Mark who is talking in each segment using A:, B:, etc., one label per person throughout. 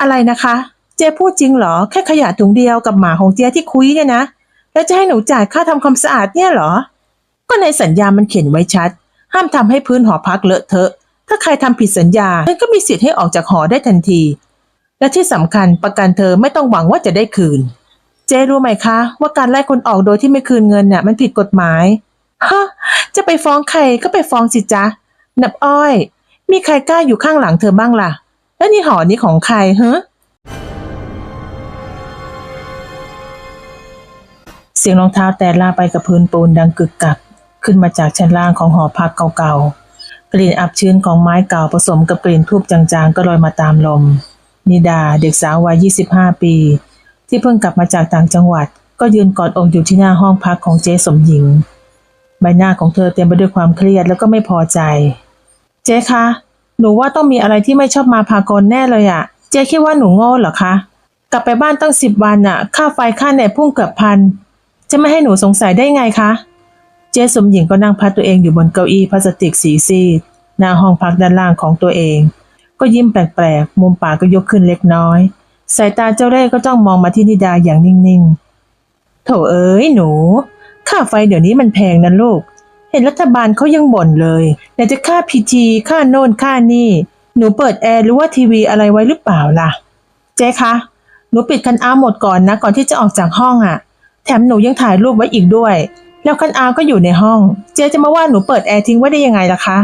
A: อะไรนะคะ เจ๊พูดจริงเหรอ แค่ขยะถุงเดียวกับหมาของเจ๊ที่คุยเนี่ยนะ แล้วจะให้หนูจ่ายค่าทำความสะอาดเนี่ยเหรอ ก็ในสัญญามันเขียนไว้ชัด ห้ามทำให้พื้นหอพักเลอะเทอะ ถ้าใครทำผิดสัญญามันก็มีสิทธิ์ให้ออกจากหอได้ทันที และที่สำคัญประกันเธอไม่ต้องหวังว่าจะได้คืน เจ๊รู้ไหมคะ ว่าการไล่คนออกโดยที่ไม่คืนเงินเนี่ยมันผิดกฎหมายฮะจะไปฟ้องใครก็ไปฟ้องสิจ๊ะนับอ้อย มีใครกล้าอยู่ข้างหลังเธอบ้างล่ะ แล้วนี่หอนี้ของใครเฮะเสียงรองเท้าแตะลาไปกับพื้นปูนดังกึกกัก ขึ้นมาจากชั้นล่างของหอพักเก่าๆ กลิ่นอับชื้นของไม้เก่าผสมกับกลิ่นทูบจางๆ ก็ลอยมาตามลม นิดาเด็กสาววัย 25 ปี ที่เพิ่งกลับมาจากต่างจังหวัด ก็ยืนกอดอกอยู่ที่หน้าห้องพักของเจ๊สมหญิง ใบหน้าของเธอเต็มไปด้วยความเครียดแล้วก็ไม่พอใจ เจ๊คะ หนูว่าต้องมีอะไรที่ไม่ชอบมาพากลแน่เลยอะเจ๊คิดว่าหนูโง่เหรอคะ กลับไปบ้านตั้งสิบวันอะค่าไฟค่าเน็ตพุ่งเกือบพัน จะไม่ให้หนูสงสัยได้ไงคะ เจ๊สมหญิงก็นั่งพักตัวเองอยู่บนเก้าอี้พลาสติกสีซีดหน้าห้องพักด้านล่างของตัวเอง ก็ยิ้มแปลกๆ มุมปากก็ยกขึ้นเล็กน้อย สายตาเจ้าเล่ก็จ้องมองมาที่นิดาอย่างนิ่งๆ โถเอ้ยหนู ค่าไฟเดี๋ยวนี้มันแพงนะลูก เห็นรัฐบาลเขายังบ่นเลยไหนจะค่าพีจีค่าโน่นค่านี่ หนูเปิดแอร์หรือว่าทีวีอะไรไว้หรือเปล่าล่ะ เจ๊คะ หนูปิดคันอาหมดก่อนนะ ก่อนที่จะออกจากห้องอะ่ะ แถมหนูยังถ่ายรูปไว้อีกด้วย แล้วคันอาก็อยู่ในห้อง เจ๊จะมาว่าหนูเปิดแอร์ทิ้งไว้ได้ยังไงล่ะคะ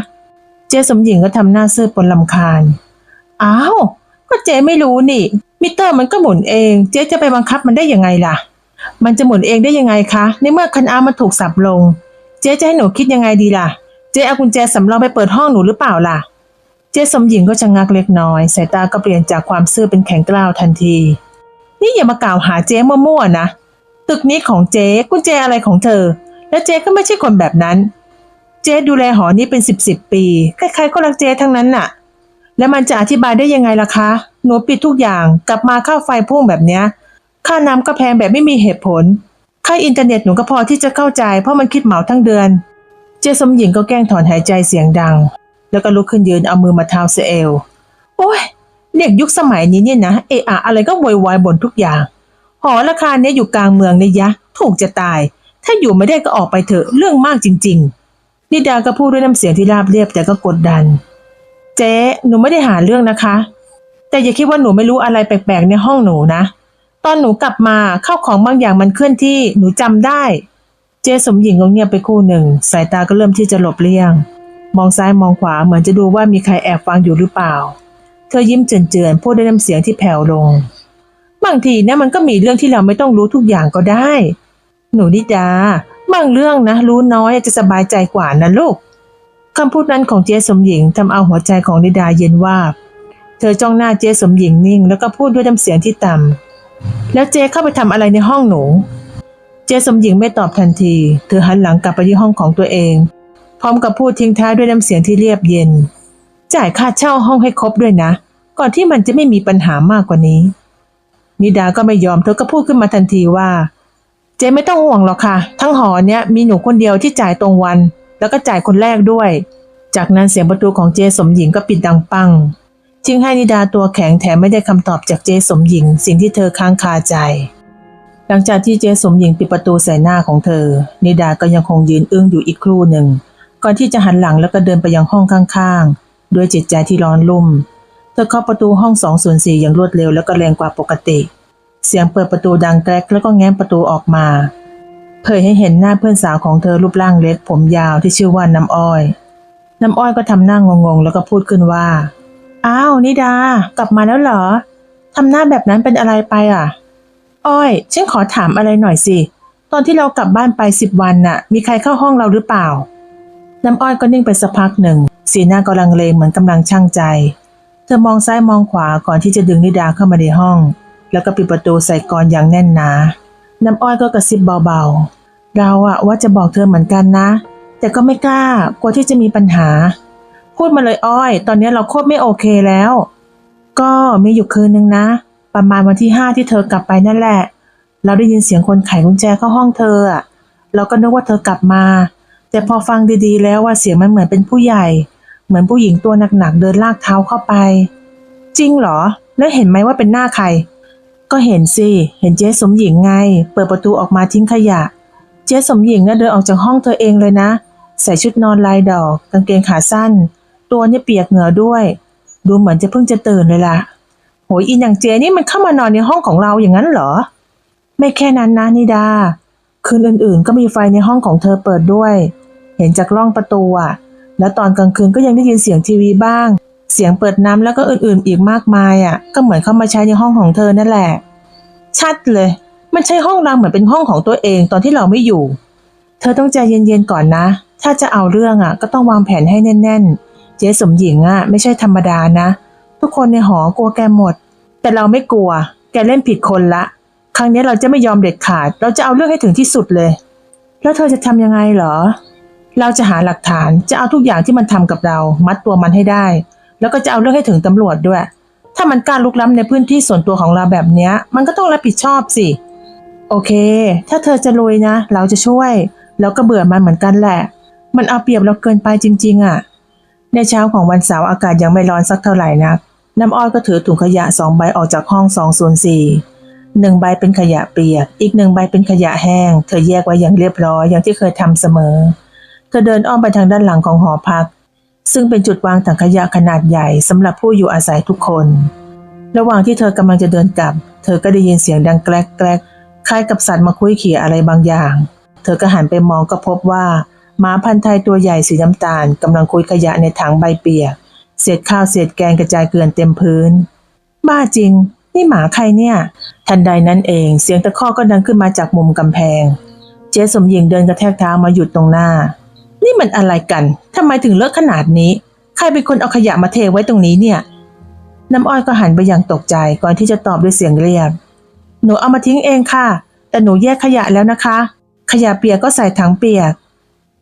A: เจ๊สมหญิงก็ทำหน้าซื่อปนลำคาญ อ้าว ก็เจ๊ไม่รู้นี่ มิเตอร์มันก็หมุนเอง เจ๊จะไปบังคับมันได้ยังไงล่ะ มันจะหมุนเองได้ยังไงคะ ในเมื่อคันอามันถูกสับลง เจ๊จะให้หนูคิดยังไงดีล่ะ เจ๊เอากุญแจสำรองไปเปิดห้องหนูหรือเปล่าล่ะ เจ๊สมหญิงก็ชะงักเล็กน้อยสายตาก็เปลี่ยนจากความซื่อเป็นแข็งกร้าวทันที นี่อย่ามากล่าวหาเจ๊มั่วๆนะตึกนี้ของเจ๊กุญแจอะไรของเธอ และเจ๊ก็ไม่ใช่คนแบบนั้น เจ๊ดูแลหอนี้เป็นสิบสิบปีใครๆก็รักเจ๊ทั้งนั้นน่ะ แล้วมันจะอธิบายได้ยังไงล่ะคะ หนูปิดทุกอย่างกลับมาค่าไฟพุ่งแบบเนี้ยค่าน้ำก็แพงแบบไม่มีเหตุผล ค่าอินเทอร์เน็ตหนูก็พอที่จะเข้าใจเพราะมันคิดเหมาทั้งเดือน เจสมหญิงก็แกล้งถอนหายใจเสียงดัง แล้วก็ลุกขึ้นยืนเอามือมาเท้าเสเอล โอ้ยเด็กยุคสมัยนี้เนี่ยนะเอะอะอะไรก็โวยวายบ่นทุกอย่าง หอราคาเนี้ยอยู่กลางเมืองเนี่ยยะ ถูกจะตาย ถ้าอยู่ไม่ได้ก็ออกไปเถอะเรื่องมากจริง ๆ นิดาก็พูดด้วยน้ำเสียงที่ราบเรียบแต่ก็กดดัน เจ๊หนูไม่ได้หาเรื่องนะคะ แต่อย่าคิดว่าหนูไม่รู้อะไรแปลกๆในห้องหนูนะ ตอนหนูกลับมาเข้าของบางอย่างมันเคลื่อนที่หนูจำได้ เจสมหญิงก็เงียบไปครู่หนึ่ง สายตาก็เริ่มที่จะหลบเลี่ยง มองซ้ายมองขวาเหมือนจะดูว่ามีใครแอบฟังอยู่หรือเปล่า เธอยิ้มเจือนๆพูดด้วยน้ำเสียงที่แผ่วลง บางทีนะมันก็มีเรื่องที่เราไม่ต้องรู้ทุกอย่างก็ได้ หนูนิดาบางเรื่องนะ รู้น้อยจะสบายใจกว่านะลูกคำพูดนั้นของเจสมหญิงทำเอาหัวใจของนิดาเย็นวาบ เธอจ้องหน้าเจสมหญิงนิ่ง แล้วก็พูดด้วยน้ำเสียงที่ต่ำ แล้วเจเข้าไปทำอะไรในห้องหนู เจสมหญิงไม่ตอบทันที เธอหันหลังกลับไปที่ห้องของตัวเอง พร้อมกับพูดทิ้งท้ายด้วยน้ำเสียงที่เรียบเย็น จ่ายค่าเช่าห้องให้ครบด้วยนะ ก่อนที่มันจะไม่มีปัญหามากกว่านี้ นิดาก็ไม่ยอมเธอก็พูดขึ้นมาทันทีว่า เจไม่ต้องห่วงหรอกค่ะ ทั้งหอเนี้ยมีหนูคนเดียวที่จ่ายตรงวัน แล้วก็จ่ายคนแรกด้วย จากนั้นเสียงประตูของเจสมหญิงก็ปิดดังปัง ทิ้งให้นิดาตัวแข็งแถมไม่ได้คำตอบจากเจสมหญิง สิ่งที่เธอค้างคาใจ หลังจากที่เจสมหญิงปิดประตูใส่หน้าของเธอ นิดาก็ยังคงยืนอึ้งอยู่อีกครู่หนึ่ง ก่อนที่จะหันหลังแล้วก็เดินไปยังห้องข้างๆ ด้วยจิตใจที่ร้อนรุ่ม เธอเคาะประตูห้อง204อย่างรวดเร็วแล้วก็แรงกว่าปกติ เสียงเปิดประตูดังแกรกแล้วก็แง้มประตูออกมา เผยให้เห็นหน้าเพื่อนสาวของเธอรูปร่างเล็กผมยาวที่ชื่อว่าน้ำอ้อย น้ำอ้อยก็ทำหน้างงๆแล้วก็พูดขึ้นว่า อ้าวนิดา กลับมาแล้วเหรอทำหน้าแบบนั้นเป็นอะไรไปอะ อ้อย ฉันขอถามอะไรหน่อยสิ ตอนที่เรากลับบ้านไปสิบวันน่ะ มีใครเข้าห้องเราหรือเปล่า น้ำอ้อยก็นิ่งไปสักพักหนึ่ง สีหน้าก็ลังเลเหมือนกำลังช่างใจ เธอมองซ้ายมองขวาก่อนที่จะดึงนิดาเข้ามาในห้อง แล้วก็ปิดประตูใส่กรอย่างแน่นหนา น้ำอ้อยก็กระซิบเบาๆ เราอะว่าจะบอกเธอเหมือนกันนะ แต่ก็ไม่กล้ากลัวที่จะมีปัญหา พูดมาเลยอ้อย ตอนนี้เราโคตรไม่โอเคแล้ว ก็มีอยู่คืนนึงนะ ประมาณวันที่ห้าที่เธอกลับไปนั่นแหละ เราได้ยินเสียงคนไขกุญแจเข้าห้องเธออะเราก็นึกว่าเธอกลับมา แต่พอฟังดีๆ แล้วว่าเสียงมันเหมือนเป็นผู้ใหญ่ เหมือนผู้หญิงตัวหนักๆเดินลากเท้าเข้าไป จริงเหรอ แล้วเห็นไหมว่าเป็นหน้าใคร ก็เห็นสิ เห็นเจ๊สมหญิงไง เปิดประตูออกมาทิ้งขยะ เจ๊สมหญิงน่ะเดินออกจากห้องเธอเองเลยนะ ใส่ชุดนอนลายดอก กางเกงขาสั้น ตัวเนี่ยเปียกเหงื่อด้วย ดูเหมือนจะเพิ่งจะตื่นเลยล่ะ โหยอินอย่างเจนี่มันเข้ามานอนในห้องของเราอย่างนั้นเหรอ ไม่แค่นั้นนะนิดา คืนอื่นๆ ก็มีไฟในห้องของเธอเปิดด้วย เห็นจากร่องประตูอะแล้วตอนกลางคืนก็ยังได้ยินเสียงทีวีบ้าง เสียงเปิดน้ำแล้วก็อื่นๆ อีกมากมายอะก็เหมือนเข้ามาใช้ในห้องของเธอนั่นแหละ ชัดเลย มันใช่ห้องเราเหมือนเป็นห้องของตัวเองตอนที่เราไม่อยู่ เธอต้องใจเย็นๆก่อนนะถ้าจะเอาเรื่องอะก็ต้องวางแผนให้แน่นๆ เจ๊สมหญิงอะไม่ใช่ธรรมดานะ ทุกคนในหอกลัวแกหมด แต่เราไม่กลัว แกเล่นผิดคนละ ครั้งนี้เราจะไม่ยอมเด็ดขาด เราจะเอาเรื่องให้ถึงที่สุดเลย แล้วเธอจะทำยังไงเหรอ เราจะหาหลักฐานจะเอาทุกอย่างที่มันทำกับเรา มัดตัวมันให้ได้ แล้วก็จะเอาเรื่องให้ถึงตำรวจด้วย ถ้ามันกล้ารลุกล้ำในพื้นที่ส่วนตัวของเราแบบเนี้ยมันก็ต้องรับผิดชอบสิโอเค ถ้าเธอจะลุยนะ เราจะช่วย แล้วก็เบื่อมันเหมือนกันแหละ มันเอาเปรียบเราเกินไปจริง ๆอะ ในเช้าของวันเสาร์อากาศยังไม่ร้อนสักเท่าไหร่นัก น้ำอ้อยก็ถือถุงขยะสองใบออกจากห้องสองส่วนสี่หนึ่งใบเป็นขยะเปียก อีกหนึ่งใบเป็นขยะแห้ง เธอแยกไว้อย่างเรียบร้อยอย่างที่เคยทำเสมอ เธอเดินอ้อมไปทางด้านหลังของหอพัก ซึ่งเป็นจุดวางถังขยะขนาดใหญ่สำหรับผู้อยู่อาศัยทุกคน ระหว่างที่เธอกำลังจะเดินกลับ เธอก็ได้ยินเสียงดังแกลกแกลกคล้ายกับสัตว์มาคุยเขี่ยอะไรบางอย่าง เธอก็หันไปมองก็พบว่า หมาพันธุ์ไทยตัวใหญ่สีน้ำตาลกำลังคุยขยะในถังใบเปียก เศษข้าวเศษแกงกระจายเกลื่อนเต็มพื้น บ้าจริง นี่หมาใครเนี่ย ทันใดนั้นเองเสียงตะคอกก็ดังขึ้นมาจากมุมกำแพง เจ๊สมหญิงเดินกระแทกเท้ามาหยุดตรงหน้า นี่มันอะไรกันทำไมถึงเลอะขนาดนี้ ใครเป็นคนเอาขยะมาเทไว้ตรงนี้เนี่ย น้ำอ้อยก็หันไปอย่างตกใจก่อนที่จะตอบด้วยเสียงเรียบหนูเอามาทิ้งเองค่ะ แต่หนูแยกขยะแล้วนะคะ ขยะเปียกก็ใส่ถังเปียก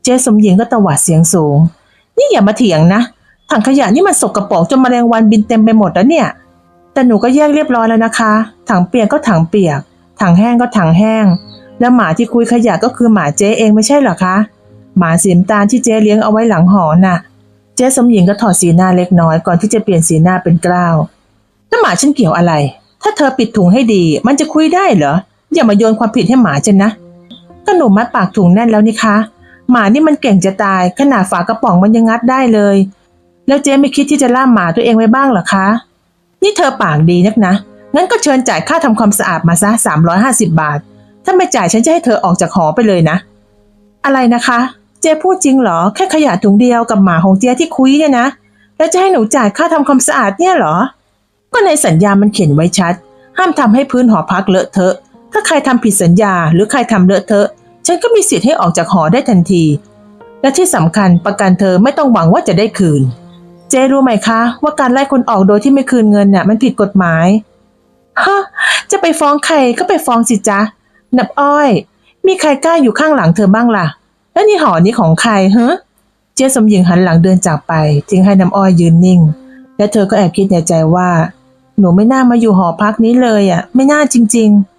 A: เจ๊สมหญิงก็ตวาดเสียงสูง นี่อย่ามาเถียงนะ ถังขยะนี่มันสกรปรกจนมแมลงวันบินเต็มไปหมดแล้วเนี่ย แต่หนูก็แยกเรียบร้อยแล้วนะคะ ถังเปียกก็ถังเปียก ถังแห้งก็ถังแห้ง แล้วหมาที่คุยขยะก็คือหมาเจ๊เองไม่ใช่เหรอคะ หมาสีน้ำตาลที่เจ๊เลี้ยงเอาไว้หลังหอน่ะ เจ๊สมหญิงก็ถอดสีหน้าเล็กน้อยก่อนที่จะเปลี่ยนสีหน้าเป็นกล้าวแล้วหมาฉันเกี่ยวอะไร ถ้าเธอปิดถุงให้ดี มันจะคุยได้เหรอ อย่ามาโยนความผิดให้หมาฉันนะก็หนูมัดปากถุงแน่นแล้วนี่คะ หมานี่มันเก่งจะตาย ขนาดฝากระป๋องมันยังงัดได้เลย แล้วเจ๊ไม่คิดที่จะล่ามหมาตัวเองไว้บ้างหรอคะ นี่เธอปากดีนักนะ งั้นก็เชิญจ่ายค่าทำความสะอาดมาซะ350 บาท ถ้าไม่จ่ายฉันจะให้เธอออกจากหอไปเลยนะ อะไรนะคะ เจ๊พูดจริงเหรอ แค่ขยะถุงเดียวกับหมาของเจ๊ที่คุยเนี่ยนะ แล้วจะให้หนูจ่ายค่าทำความสะอาดเนี่ยเหรอ ก็ในสัญญามันเขียนไว้ชัด ห้ามทำให้พื้นหอพักเลอะเทอะ ถ้าใครทำผิดสัญญาหรือใครทำเลอะเทอะ ฉันก็มีสิทธิ์ให้ออกจากหอได้ทันที และที่สำคัญประกันเธอไม่ต้องหวังว่าจะได้คืน เจ๊รู้ไหมคะ ว่าการไล่คนออกโดยที่ไม่คืนเงินน่ะมันผิดกฎหมายฮะจะไปฟ้องใครก็ไปฟ้องสิจ๊ะนับอ้อย มีใครกล้าอยู่ข้างหลังเธอบ้างล่ะ แล้วนี่หอนี้ของใครเฮ้เจ๊สมหญิงหันหลังเดินจากไปทิ้งให้น้ำอ้อยยืนนิ่ง และเธอก็แอบคิดในใจว่า หนูไม่น่ามาอยู่หอพักนี้เลยอะ ไม่น่าจริง ๆ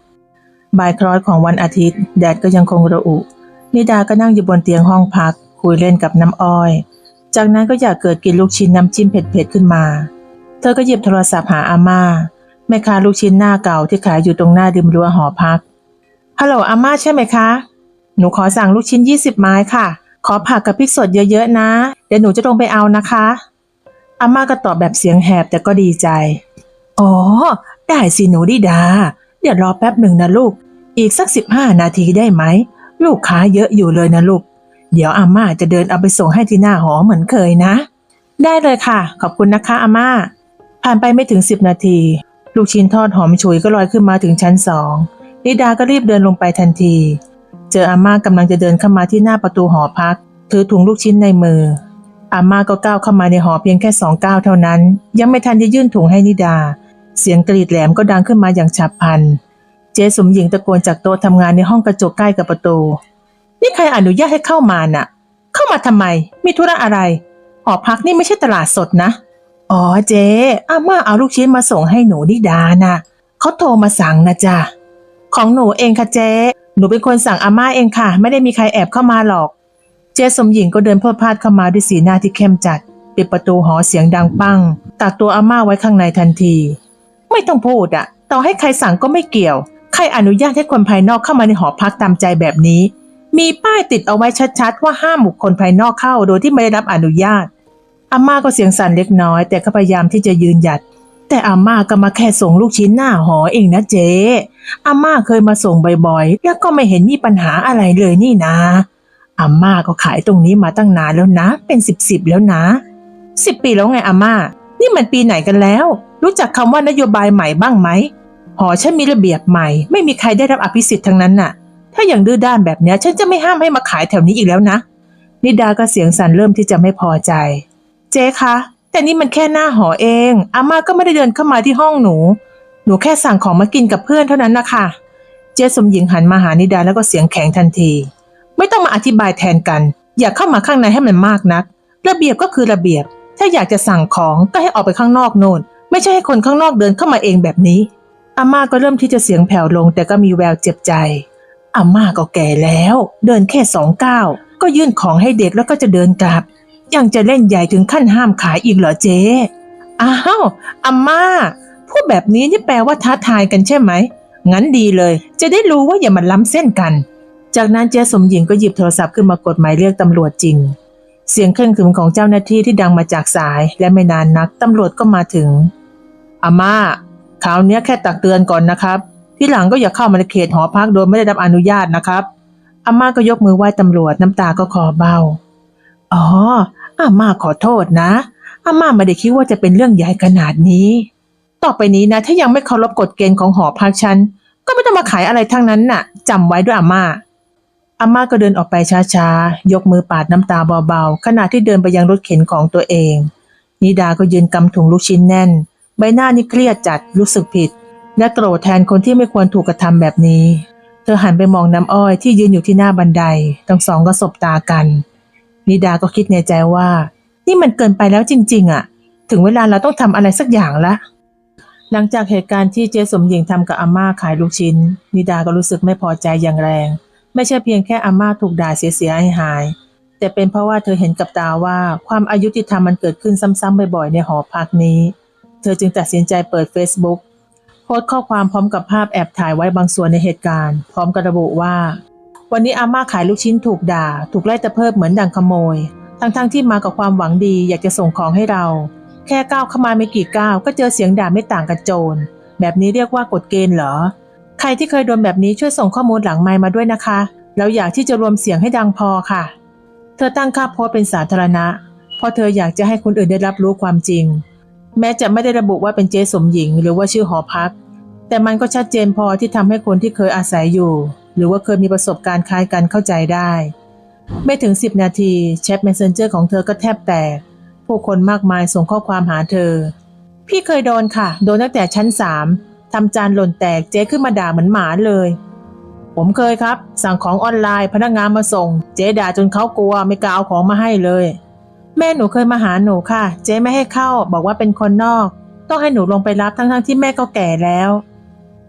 A: บ่ายคล้อยของวันอาทิตย์ แดดก็ยังคงระอุนิดาก็นั่งอยู่บนเตียงห้องพัก คุยเล่นกับน้ำอ้อย จากนั้นก็อยากเกิดกินลูกชิ้นน้ำจิ้มเผ็ดๆขึ้นมา เธอก็หยิบโทรศัพท์หาอาม่าแม่ค้าลูกชิ้นหน้าเก่าที่ขายอยู่ตรงหน้าริมรั้วหอพักฮัลโหลอาม่าใช่ไหมคะ หนูขอสั่งลูกชิ้น 20 ไม้ค่ะ ขอผักกับพริกสดเยอะๆนะ เดี๋ยวหนูจะลงไปเอานะคะอาม่าก็ตอบแบบเสียงแหบแต่ก็ดีใจ อ๋อ ได้สิหนูดิดา เดี๋ยวรอแป๊บหนึ่งนะลูก อีกสัก15นาทีได้ไหม ลูกค้าเยอะอยู่เลยนะลูก เดี๋ยวอาม่าจะเดินเอาไปส่งให้ที่หน้าหอเหมือนเคยนะ ได้เลยค่ะ ขอบคุณนะคะอาม่า ผ่านไปไม่ถึง10นาที ลูกชิ้นทอดหอมฉุยก็ลอยขึ้นมาถึงชั้นสองนิดาก็รีบเดินลงไปทันที เจออาม่ากำลังจะเดินเข้ามาที่หน้าประตูหอพัก ถือถุงลูกชิ้นในมืออาม่าก็ก้าวเข้ามาในหอเพียงแค่สองก้าวเท่านั้น ยังไม่ทันจะยื่นถุงให้นิดา เสียงกรีดแหลมก็ดังขึ้นมาอย่างฉับพลัน เจ๊สมหญิงตะโกนจากโต๊ะทำงานในห้องกระจกใกล้กับประตู นี่ใครอนุญาตให้เข้ามาน่ะ เข้ามาทำไม มีธุระอะไร หอพักนี่ไม่ใช่ตลาดสดนะ อ๋อเจ๊อาม่าเอาลูกชิ้นมาส่งให้หนูนิดานะเขาโทรมาสั่งนะจ๊ะ ของหนูเองค่ะเจ๊ หนูเป็นคนสั่งอาม่าเองค่ะ ไม่ได้มีใครแอบเข้ามาหรอก เจ๊สมหญิงก็เดินพรวดพลาดเข้ามาด้วยสีหน้าที่เข้มจัด ปิดประตูหอเสียงดังปัง ตักตัวอาม่าไว้ข้างในทันที ไม่ต้องพูดอะต่อให้ใครสั่งก็ไม่เกี่ยว ใครอนุญาตให้คนภายนอกเข้ามาในหอพักตามใจแบบนี้ มีป้ายติดเอาไว้ชัดๆ ว่าห้ามบุคคลภายนอกเข้าโดยที่ไม่ได้รับอนุญาต อาม่าก็เสียงสั่นเล็กน้อย แต่ก็พยายามที่จะยืนหยัด แต่อาม่าก็มาแค่ส่งลูกชิ้นหน้าหอเองนะเจ๊อาม่าเคยมาส่งบ่อยๆ แล้วก็ไม่เห็นมีปัญหาอะไรเลยนี่นะอาม่าก็ขายตรงนี้มาตั้งนานแล้วนะ เป็นสิบสิบแล้วนะสิบปีแล้วไงอาม่า นี่มันปีไหนกันแล้ว รู้จักคำว่านโยบายใหม่บ้างไหม หอฉันมีระเบียบใหม่ ไม่มีใครได้รับอภิสิทธิ์ทั้งนั้นน่ะ ถ้าอย่างดื้อด้านแบบเนี้ยฉันจะไม่ห้ามให้มาขายแถวนี้อีกแล้วนะ นิดาก็เสียงสั่นเริ่มที่จะไม่พอใจ เจ๊คะ แต่นี่มันแค่หน้าหอเอง อาม่าก็ไม่ได้เดินเข้ามาที่ห้องหนู หนูแค่สั่งของมากินกับเพื่อนเท่านั้นนะคะเจ๊สมหญิงหันมาหานิดาแล้วก็เสียงแข็งทันที ไม่ต้องมาอธิบายแทนกัน อย่าเข้ามาข้างในให้มันมากนัก ระเบียบก็คือระเบียบ ถ้าอยากจะสั่งของก็ให้ออกไปข้างนอกโน่น ไม่ใช่ให้คนข้างนอกเดินเข้ามาเองแบบนี้อาม่าก็เริ่มที่จะเสียงแผ่วลง แต่ก็มีแววเจ็บใจอาม่าก็แก่แล้ว เดินแค่สองก้าวก็ยื่นของให้เด็กแล้วก็จะเดินกลับ ยังจะเล่นใหญ่ถึงขั้นห้ามขายอีกเหรอเจ๊อ้าวอาม่าพูดแบบนี้นี่แปลว่าท้าทายกันใช่ไหมงั้นดีเลย จะได้รู้ว่าอย่ามาล้ำเส้นกัน จากนั้นเจ๊สมหญิงก็หยิบโทรศัพท์ขึ้นมากดหมายเรียกตำรวจจริง เสียงเคร่งขรึมของเจ้าหน้าที่ที่ดังมาจากสายและไม่นานนักตำรวจก็มาถึงอาม่าคราวนี้แค่ตักเตือนก่อนนะครับ ที่หลังก็อย่าเข้ามาในเขตหอพักโดยไม่ได้รับอนุญาตนะครับอาม่าก็ยกมือไหว้ตำรวจน้ำตาก็คอเบ้าอ๋ออาม่าขอโทษนะอาม่าไม่ได้คิดว่าจะเป็นเรื่องใหญ่ขนาดนี้ ต่อไปนี้นะ ถ้ายังไม่เคารพกฎเกณฑ์ของหอพักฉันก็ไม่ต้องมาขายอะไรทั้งนั้นน่ะจำไว้ด้วยอาม่า อาม่าก็เดินออกไปช้าๆ ยกมือปาดน้ำตาเบาๆ ขณะที่เดินไปยังรถเข็นของตัวเอง นิดาก็ยืนกำถุงลูกชิ้นแน่น ใบหน้านี่เครียดจัดรู้สึกผิด และโกรธแทนคนที่ไม่ควรถูกกระทำแบบนี้ เธอหันไปมองน้ำอ้อยที่ยืนอยู่ที่หน้าบันได ทั้งสองก็สบตากัน นิดาก็คิดในใจว่า นี่มันเกินไปแล้วจริง ๆอะ ถึงเวลาเราต้องทำอะไรสักอย่างละหลังจากเหตุการณ์ที่เจสมหญิงทำกับอาม่าขายลูกชิ้น นิดาก็รู้สึกไม่พอใจอย่างแรง ไม่ใช่เพียงแค่อาม่าถูกด่าเสียหาย แต่เป็นเพราะว่าเธอเห็นกับตาว่าความอายุติธรรมมันเกิดขึ้นซ้ำๆบ่อยๆในหอพักนี้ เธอจึงตัดสินใจเปิด Facebook โพสต์ข้อความพร้อมกับภาพแอบถ่ายไว้บางส่วนในเหตุการณ์ พร้อมกับระบุว่า วันนี้อาม่าขายลูกชิ้นถูกด่า ถูกไล่ตะเพิบเหมือนดังขโมย ทั้งๆที่มากับความหวังดีอยากจะส่งของให้เรา แค่ก้าวเข้ามาไม่กี่ก้าวก็เจอเสียงด่าไม่ต่างกับโจรแบบนี้เรียกว่ากฎเกณฑ์เหรอ ใครที่เคยโดนแบบนี้ช่วยส่งข้อมูลหลังไมค์มาด้วยนะคะ แล้วอยากที่จะรวมเสียงให้ดังพอค่ะ เธอตั้งค่าโพสเป็นสาธารณะ เพราะเธออยากจะให้คนอื่นได้รับรู้ความจริง แม้จะไม่ได้ระบุว่าเป็นเจ๊สมหญิง หรือว่าชื่อหอพัก แต่มันก็ชัดเจนพอที่ทำให้คนที่เคยอาศัยอยู่ หรือว่าเคยมีประสบการณ์คล้ายกันเข้าใจได้ ไม่ถึง 10 นาทีแชท Messenger ของเธอก็แทบแตก ผู้คนมากมายส่งข้อความหาเธอ พี่เคยโดนค่ะ โดนตั้งแต่ชั้นสาม ทำจานหล่นแตกเจ๊ขึ้นมาด่าเหมือนหมาเลย ผมเคยครับ สั่งของออนไลน์พนักงานมาส่ง เจ๊ด่าจนเขากลัวไม่กล้าเอาของมาให้เลย แม่หนูเคยมาหาหนูค่ะ เจ๊ไม่ให้เข้า บอกว่าเป็นคนนอก ต้องให้หนูลงไปรับทั้งๆที่แม่ก็แก่แล้ว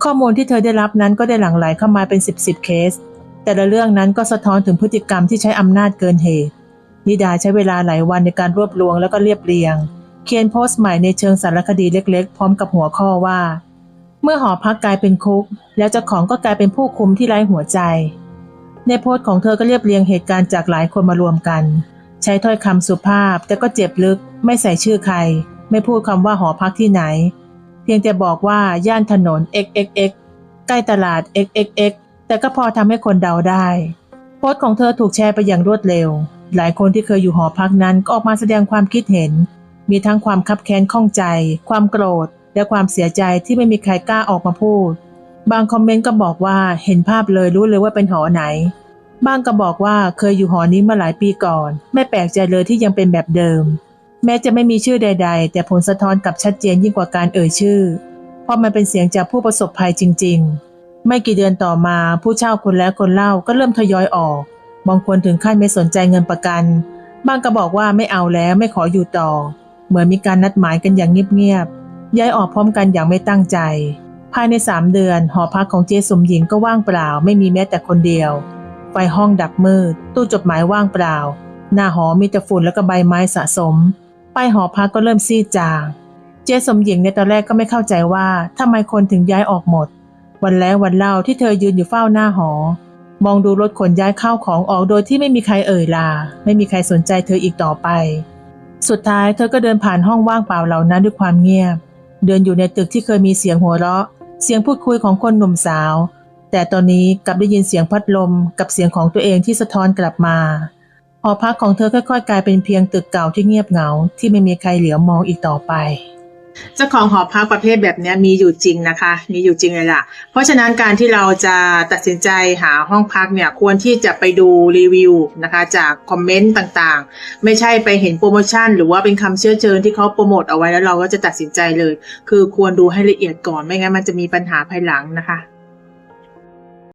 A: ข้อมูลที่เธอได้รับนั้นก็ได้หลั่งไหลเข้ามาเป็นสิบสเคส แต่ละเรื่องนั้นก็สะท้อนถึงพฤติกรรมที่ใช้อำนาจเกินเหตุนิดาใช้เวลาหลายวันในการรวบรวมแล้วก็เรียบเรียง เขียนโพสต์ใหม่ในเชิงสารคดีเล็กๆ พร้อมกับหัวข้อว่า เมื่อหอพักกลายเป็นคุก แล้วเจ้าของก็กลายเป็นผู้คุมที่ไร้หัวใจ ในโพสต์ของเธอก็เรียบเรียงเหตุการณ์จากหลายคนมารวมกัน ใช้ถ้อยคำสุภาพแต่ก็เจ็บลึก ไม่ใส่ชื่อใคร ไม่พูดคำว่าหอพักที่ไหน เพียงแต่บอกว่าย่านถนน xxx ใกล้ตลาด xxx แต่ก็พอทำให้คนเดาได้ โพสต์ของเธอถูกแชร์ไปอย่างรวดเร็ว หลายคนที่เคยอยู่หอพักนั้นก็ออกมาแสดงความคิดเห็น มีทั้งความคับแค้นข้องใจ ความโกรธ และความเสียใจที่ไม่มีใครกล้าออกมาพูด บางคอมเมนต์ก็บอกว่าเห็นภาพเลยรู้เลยว่าเป็นหอไหน บางก็บอกว่าเคยอยู่หอนี้มาหลายปีก่อน ไม่แปลกใจเลยที่ยังเป็นแบบเดิม แม้จะไม่มีชื่อใด ๆ แต่ผลสะท้อนกับชัดเจนยิ่งกว่าการเอ่ยชื่อ เพราะมันเป็นเสียงจากผู้ประสบภัยจริง ๆ ไม่กี่เดือนต่อมาผู้เช่าคนแล้วคนเล่าก็เริ่มทยอยออก บางคนถึงขั้นไม่สนใจเงินประกัน บางก็บอกว่าไม่เอาแล้วไม่ขออยู่ต่อ เหมือนมีการนัดหมายกันอย่างเงียบๆ ย้ายออกพร้อมกันอย่างไม่ตั้งใจ ภายในสามเดือน หอพักของเจสมหญิงก็ว่างเปล่า ไม่มีแม้แต่คนเดียว ไฟห้องดับมืด ตู้จดหมายว่างเปล่า หน้าหอมีแต่ฝุ่นแล้วก็ใบไม้สะสมป้ายหอพักก็เริ่มซีดจาง เจสมหญิงในตอนแรกก็ไม่เข้าใจว่าทำไมคนถึงย้ายออกหมด วันแล้ววันเล่าที่เธอยืนอยู่เฝ้าหน้าหอ มองดูรถขนย้ายข้าวของออกโดยที่ไม่มีใครเอ่ยลา ไม่มีใครสนใจเธออีกต่อไป สุดท้ายเธอก็เดินผ่านห้องว่างเปล่าเหล่านั้นด้วยความเงียบ เดินอยู่ในตึกที่เคยมีเสียงหัวเราะ เสียงพูดคุยของคนหนุ่มสาว แต่ตอนนี้กลับได้ยินเสียงพัดลมกับเสียงของตัวเองที่สะท้อนกลับมาหอพักของเธอค่อยๆ กลายเป็นเพียงตึกเก่าที่เงียบเหงาที่ไม่มีใครเหลียวมองอีกต่อไป เจ้าของหอพักประเภทแบบนี้มีอยู่จริงนะคะ มีอยู่จริงเลยล่ะ เพราะฉะนั้นการที่เราจะตัดสินใจหาห้องพักเนี่ยควรที่จะไปดูรีวิวนะคะ จากคอมเมนต์ต่างๆ ไม่ใช่ไปเห็นโปรโมชั่น หรือว่าเป็นคำเชื้อเชิญที่เขาโปรโมทเอาไว้แล้วเราก็จะตัดสินใจเลย คือควรดูให้ละเอียดก่อนไม่งั้นมันจะมีปัญหาภายหลังนะคะ